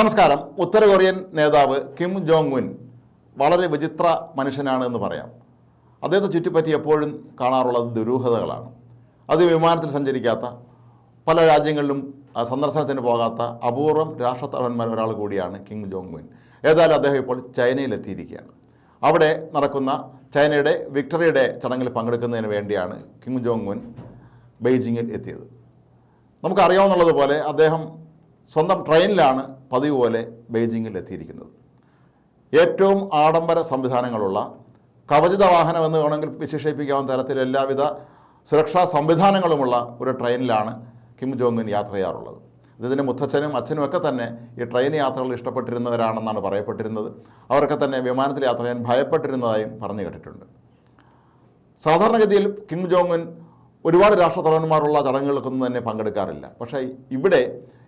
നമസ്കാരം. ഉത്തര കൊറിയൻ നേതാവ് കിം ജോങ് ഉൻ വളരെ വിചിത്ര മനുഷ്യനാണ് എന്ന് പറയാം. അദ്ദേഹത്തെ ചുറ്റിപ്പറ്റി എപ്പോഴും കാണാറുള്ളത് ദുരൂഹതകളാണ്. അത് വിമാനത്തിൽ സഞ്ചരിക്കാത്ത പല രാജ്യങ്ങളിലും സന്ദർശനത്തിന് പോകാത്ത അപൂർവം രാഷ്ട്രത്തലവന്മാർ ഒരാൾ കൂടിയാണ് കിം ജോങ് ഉൻ ഏതായാലും അദ്ദേഹം ഇപ്പോൾ ചൈനയിലെത്തിയിരിക്കുകയാണ് അവിടെ നടക്കുന്ന ചൈനയുടെ വിക്ടറിയുടെ ചടങ്ങിൽ പങ്കെടുക്കുന്നതിന് വേണ്ടിയാണ് കിം ജോങ് ഉൻ ബെയ്ജിങ്ങിൽ എത്തിയത്. നമുക്കറിയാവുന്നതുപോലെ അദ്ദേഹം സ്വന്തം ട്രെയിനിലാണ് പതിവ് പോലെ ബെയ്ജിങ്ങിൽ എത്തിയിരിക്കുന്നത്. ഏറ്റവും ആഡംബര സംവിധാനങ്ങളുള്ള കവചിത വാഹനം എന്ന് വേണമെങ്കിൽ വിശേഷിപ്പിക്കാവുന്ന തരത്തിൽ എല്ലാവിധ സുരക്ഷാ സംവിധാനങ്ങളുമുള്ള ഒരു ട്രെയിനിലാണ് കിം ജോങ് ഉൻ യാത്ര ചെയ്യാറുള്ളത്. ഇതിന്റെ മുത്തച്ഛനും അച്ഛനും ഒക്കെ തന്നെ ഈ ട്രെയിൻ യാത്രകൾ ഇഷ്ടപ്പെട്ടിരുന്നവരാണെന്നാണ് പറയപ്പെട്ടിരുന്നത്. അവരൊക്കെ തന്നെ വിമാനത്തിൽ യാത്ര ചെയ്യാൻ ഭയപ്പെട്ടിരുന്നതായും പറഞ്ഞു കേട്ടിട്ടുണ്ട്. സാധാരണഗതിയിൽ കിം ജോങ് ഉൻ ഒരുപാട് രാഷ്ട്രത്തലവന്മാരുള്ള ചടങ്ങുകൾക്കൊന്നും തന്നെ പങ്കെടുക്കാറില്ല. പക്ഷേ ഇവിടെ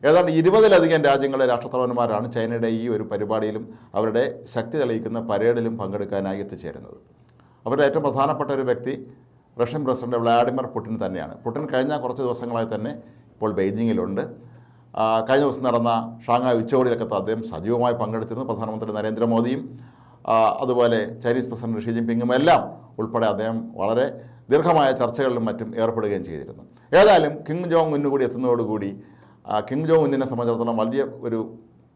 ഏതാണ്ട് ഇരുപതിലധികം രാജ്യങ്ങളിലെ രാഷ്ട്രത്തലവന്മാരാണ് ചൈനയുടെ ഈ ഒരു പരിപാടിയിലും അവരുടെ ശക്തി തെളിയിക്കുന്ന പരേഡിലും പങ്കെടുക്കാനായി എത്തിച്ചേരുന്നത്. അവരുടെ ഏറ്റവും പ്രധാനപ്പെട്ട ഒരു വ്യക്തി റഷ്യൻ പ്രസിഡന്റ് വ്ളാഡിമിർ പുടിൻ തന്നെയാണ്. പുടിൻ കഴിഞ്ഞ കുറച്ച് ദിവസങ്ങളായി തന്നെ ഇപ്പോൾ ബെയ്ജിങ്ങിലുണ്ട്. കഴിഞ്ഞ ദിവസം നടന്ന ഷാങ്ങായ് ഉച്ചകോടിയിലൊക്കെ അദ്ദേഹം സജീവമായി പങ്കെടുത്തിരുന്നു. പ്രധാനമന്ത്രി നരേന്ദ്രമോദിയും അതുപോലെ ചൈനീസ് പ്രസിഡന്റ് ഷി ജിൻപിങ്ങും എല്ലാം ഉൾപ്പെടെ അദ്ദേഹം വളരെ ദീർഘമായ ചർച്ചകളിലും മറ്റും ഏർപ്പെടുകയും ചെയ്തിരുന്നു. ഏതായാലും കിം ജോങ് ഉന്നു കൂടി എത്തുന്നതോടുകൂടി കിങ് ജോങ് ഉന്നിനെ സംബന്ധിച്ചിടത്തോളം വലിയ ഒരു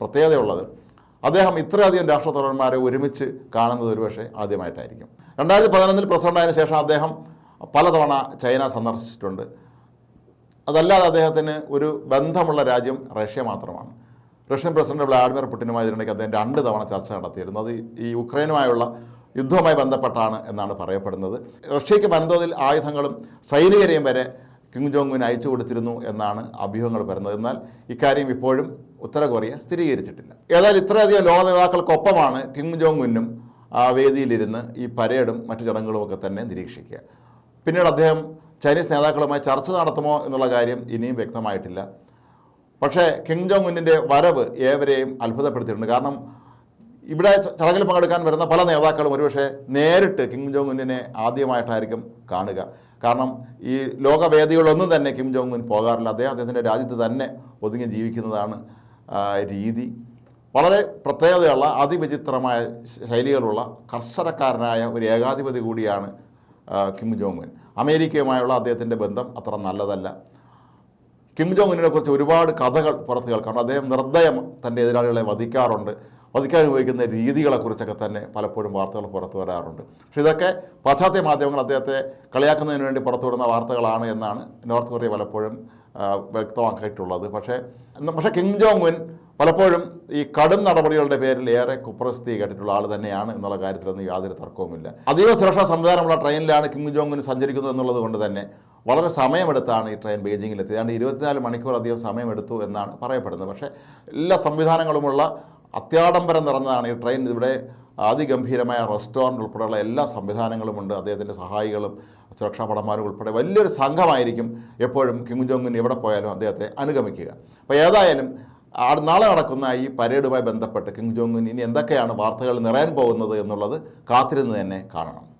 പ്രത്യേകതയുള്ളത് അദ്ദേഹം ഇത്രയധികം രാഷ്ട്രത്തലവന്മാരെ ഒരുമിച്ച് കാണുന്നത് ഒരുപക്ഷെ ആദ്യമായിട്ടായിരിക്കും. രണ്ടായിരത്തി പതിനൊന്നിൽ പ്രസിഡന്റായതിനു ശേഷം അദ്ദേഹം പലതവണ ചൈന സന്ദർശിച്ചിട്ടുണ്ട്. അതല്ലാതെ അദ്ദേഹത്തിന് ഒരു ബന്ധമുള്ള രാജ്യം റഷ്യ മാത്രമാണ്. റഷ്യൻ പ്രസിഡന്റ് വ്ളാഡിമിർ പുടിനുമായി ഇതിനിടയ്ക്ക് അദ്ദേഹം രണ്ട് തവണ ചർച്ച നടത്തിയിരുന്നു. അത് ഈ യുക്രൈനുമായുള്ള യുദ്ധവുമായി ബന്ധപ്പെട്ടാണ് എന്നാണ് പറയപ്പെടുന്നത്. റഷ്യയ്ക്ക് വൻതോതിൽ ആയുധങ്ങളും സൈനികരെയും വരെ കിം ജോങ് ഉൻ അയച്ചു കൊടുത്തിരുന്നു എന്നാണ് അഭ്യൂഹങ്ങൾ വരുന്നത്. എന്നാൽ ഇക്കാര്യം ഇപ്പോഴും ഉത്തര കൊറിയ സ്ഥിരീകരിച്ചിട്ടില്ല. ഏതായാലും ഇത്രയധികം ലോക നേതാക്കൾക്കൊപ്പമാണ് കിം ജോങ് ഉന്നും ആ വേദിയിലിരുന്ന് ഈ പരേഡും മറ്റു ചടങ്ങുകളുമൊക്കെ തന്നെ നിരീക്ഷിക്കുക. പിന്നീട് അദ്ദേഹം ചൈനീസ് നേതാക്കളുമായി ചർച്ച നടത്തുമോ എന്നുള്ള കാര്യം ഇനിയും വ്യക്തമായിട്ടില്ല. പക്ഷേ കിം ജോങ് ഉന്നിന്റെ വരവ് ഏവരെയും അത്ഭുതപ്പെടുത്തിയിട്ടുണ്ട്. കാരണം ഇവിടെ ചടങ്ങിൽ പങ്കെടുക്കാൻ വരുന്ന പല നേതാക്കളും ഒരുപക്ഷെ നേരിട്ട് കിം ജോങ് ഉന്നിനെ ആദ്യമായിട്ടായിരിക്കും കാണുക. കാരണം ഈ ലോകവേദികളൊന്നും തന്നെ കിം ജോങ് ഉൻ പോകാറില്ല. അദ്ദേഹം അദ്ദേഹത്തിന്റെ രാജ്യത്ത് തന്നെ ഒതുങ്ങി ജീവിക്കുന്നതാണ് രീതി. വളരെ പ്രത്യേകതയുള്ള അതിവിചിത്രമായ ശൈലികളുള്ള കർശനക്കാരനായ ഒരു ഏകാധിപതി കൂടിയാണ് കിം ജോങ് ഉൻ അമേരിക്കയുമായുള്ള അദ്ദേഹത്തിന്റെ ബന്ധം അത്ര നല്ലതല്ല. കിം ജോങ് ഉന്നിനെ കുറിച്ച് ഒരുപാട് കഥകൾ പുറത്ത് കേൾക്കാറുണ്ട് അദ്ദേഹം നിർദ്ദയം തന്റെ എതിരാളികളെ വധിക്കാറുണ്ട്. വധിക്കാൻ ഉപയോഗിക്കുന്ന രീതികളെക്കുറിച്ചൊക്കെ തന്നെ പലപ്പോഴും വാർത്തകൾ പുറത്തു വരാറുണ്ട്. പക്ഷേ ഇതൊക്കെ പാശ്ചാത്യ മാധ്യമങ്ങൾ അദ്ദേഹത്തെ കളിയാക്കുന്നതിന് വേണ്ടി പുറത്തുവിടുന്ന വാർത്തകളാണ് എന്നാണ് നോർത്ത് കൊറിയ പലപ്പോഴും വ്യക്തമാക്കിയിട്ടുള്ളത്. പക്ഷേ പക്ഷേ കിം ജോങ് ഉൻ പലപ്പോഴും ഈ കടും നടപടികളുടെ പേരിൽ ഏറെ കുപ്രസിദ്ധി കേട്ടിട്ടുള്ള ആൾ തന്നെയാണ് എന്നുള്ള കാര്യത്തിലൊന്നും യാതൊരു തർക്കവുമില്ല. അതീവ സുരക്ഷാ സംവിധാനമുള്ള ട്രെയിനിലാണ് കിം ജോങ് ഉൻ സഞ്ചരിക്കുന്നത് എന്നുള്ളത് കൊണ്ട് തന്നെ വളരെ സമയമെടുത്താണ് ഈ ട്രെയിൻ ബെയ്ജിങ്ങിൽ എത്തിയത് ഏതാണ്ട് ഇരുപത്തിനാല് മണിക്കൂർ അധികം സമയമെടുത്തു എന്നാണ് പറയപ്പെടുന്നത്. പക്ഷേ എല്ലാ സംവിധാനങ്ങളുമുള്ള അത്യാഡംബരം നിറഞ്ഞതാണ് ഈ ട്രെയിൻ. ഇവിടെ അതിഗംഭീരമായ റെസ്റ്റോറന്റ് ഉൾപ്പെടെയുള്ള എല്ലാ സംവിധാനങ്ങളുമുണ്ട് അദ്ദേഹത്തിന്റെ സഹായികളും സുരക്ഷാ ഭടന്മാരും ഉൾപ്പെടെ വലിയൊരു സംഘമായിരിക്കും എപ്പോഴും കിങ് ജോങ്ങിന് എവിടെ പോയാലും അദ്ദേഹത്തെ അനുഗമിക്കുക. അപ്പോൾ ഏതായാലും നാളെ നടക്കുന്ന ഈ പരേഡുമായി ബന്ധപ്പെട്ട് കിങ് ജോങ്ങിന് ഇനി എന്തൊക്കെയാണ് വാർത്തകൾ നിറയാൻ പോകുന്നത് എന്നുള്ളത് കാത്തിരുന്ന് തന്നെ കാണണം.